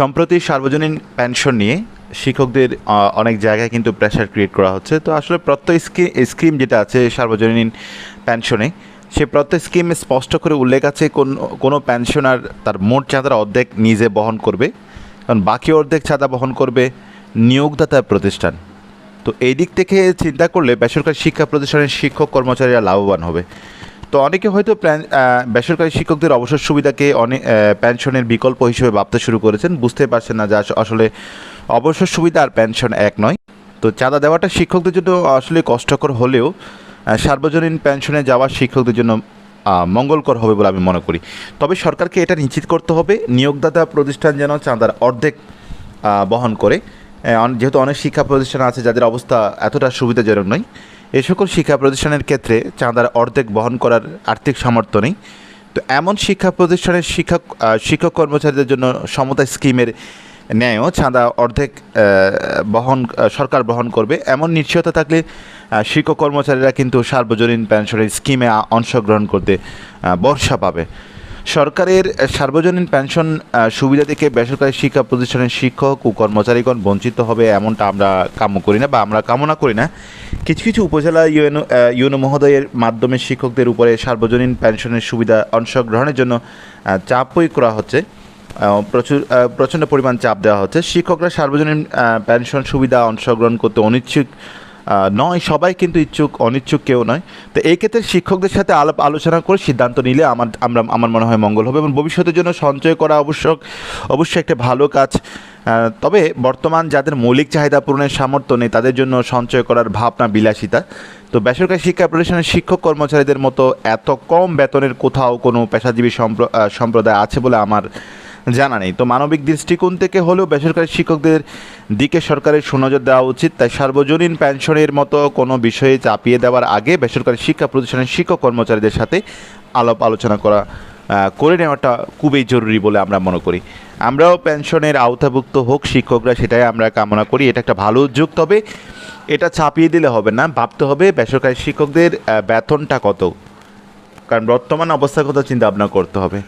সম্প্রতি সার্বজনীন পেনশন নিয়ে শিক্ষকদের অনেক জায়গায় কিন্তু প্রেশার ক্রিয়েট করা হচ্ছে। তো আসলে প্রত্যয় স্কি- স্কিম যেটা আছে সার্বজনীন পেনশনে, সে প্রত্যেক স্কিমে স্পষ্ট করে উল্লেখ আছে কোন, কোনো পেনশনার তার মোট চাঁদার অর্ধেক নিজে বহন করবে, কারণ বাকি অর্ধেক চাঁদা বহন করবে নিয়োগদাতা প্রতিষ্ঠান। তো এই দিক থেকে চিন্তা করলে বেসরকারি শিক্ষা প্রতিষ্ঠানের শিক্ষক কর্মচারীরা লাভবান হবে। তো অনেকে হয়তো প্ল্যান- বেসরকারি শিক্ষকদের অবসর সুবিধাকে অনেক পেনশনের বিকল্প হিসেবে ভাবতে শুরু করেছেন। বুঝতে পারছেন না যে আসলে অবসর সুবিধা আর পেনশন এক নয়। তো চাঁদা দেওয়াটা শিক্ষকদের জন্য আসলে কষ্টকর হলেও সার্বজনীন পেনশনে যাওয়া শিক্ষকদের জন্য মঙ্গলকর হবে বলে আমি মনে করি। তবে সরকারকে এটা নিশ্চিত করতে হবে, নিয়োগদাতা প্রতিষ্ঠান যেন চাঁদার অর্ধেক বহন করে। যেহেতু অনেক শিক্ষা প্রতিষ্ঠান আছে যাদের অবস্থা এতটা সুবিধাজনক নয় এই সকল শিক্ষা প্রতিষ্ঠানের ক্ষেত্রে চাঁদার অর্ধেক বহন করার আর্থিক সামর্থ্য নেই। তো এমন শিক্ষা প্রতিষ্ঠানের শিক্ষক শিক্ষক কর্মচারীদের জন্য সমতা স্কিমের ন্যায়ও চাঁদা অর্ধেক বহন সরকার বহন করবে। এমন নিশ্চয়তা থাকলে শিক্ষক কর্মচারীরা কিন্তু সার্বজনীন পেনশনের স্কিমে অংশগ্রহণ করতে বর্ষা পাবে। সরকারের সার্বজনীন পেনশন সুবিধা থেকে বেসরকারি শিক্ষা প্রতিষ্ঠানের শিক্ষক ও কর্মচারীগণ বঞ্চিত হবে এমনটা আমরা কাম্য করি না বা আমরা কামনা করি না। কিছু কিছু উপজেলা ইউএনও ইউনো মহোদয়ের মাধ্যমে শিক্ষকদের উপরে সার্বজনীন পেনশনের সুবিধা অংশগ্রহণের জন্য চাপ প্রয়োগ করা হচ্ছে। প্রচুর প্রচণ্ড পরিমাণ চাপ দেওয়া হচ্ছে। শিক্ষকরা সার্বজনীন পেনশন সুবিধা অংশগ্রহণ করতে অনিচ্ছুক নয়, সবাই কিন্তু ইচ্ছুক, অনিচ্ছুক কেউ নয়। তো এই ক্ষেত্রে শিক্ষকদের সাথে আলাপ আলোচনা করে সিদ্ধান্ত নিলে আমার, আমরা, আমার মনে হয় মঙ্গল হবে এবং ভবিষ্যতের জন্য সঞ্চয় করা আবশ্যক, অবশ্যই একটা ভালো কাজ। তবে বর্তমান যাদের মৌলিক চাহিদা পূরণের সামর্থ্য নেই, তাদের জন্য সঞ্চয় করার ভাবনা বিলাসিতা। তো বেসরকারি শিক্ষা প্রতিষ্ঠানের শিক্ষক কর্মচারীদের মতো এত কম বেতনের কোথাও কোনো পেশাজীবী সম্প্র- সম্প্রদায় আছে বলে আমার জানা নেই। তো মানবিক দৃষ্টিকোণ থেকে হলেও বেসরকারি শিক্ষকদের দিকে সরকারের সুনজর দেওয়া উচিত, তাই সার্বজনীন পেনশনের মতো কোনো বিষয়ে চাপিয়ে দেওয়ার আগে বেসরকারি শিক্ষা প্রতিষ্ঠানের শিক্ষক কর্মচারীদের সাথে আলাপ আলোচনা করা করে নেওয়াটা খুবই জরুরি বলে আমরা মনে করি। আমরাও পেনশনের আওতাভুক্ত হোক, শিক্ষকরা সেটাই আমরা কামনা করি, এটা একটা ভালো উদ্যোগ। তবে এটা চাপিয়ে দিলে হবে না, ভাবতে হবে বেসরকারি শিক্ষকদের বেতনটা কত। কারণ বর্তমান অবস্থার কথা চিন্তা ভাবনা করতে হবে।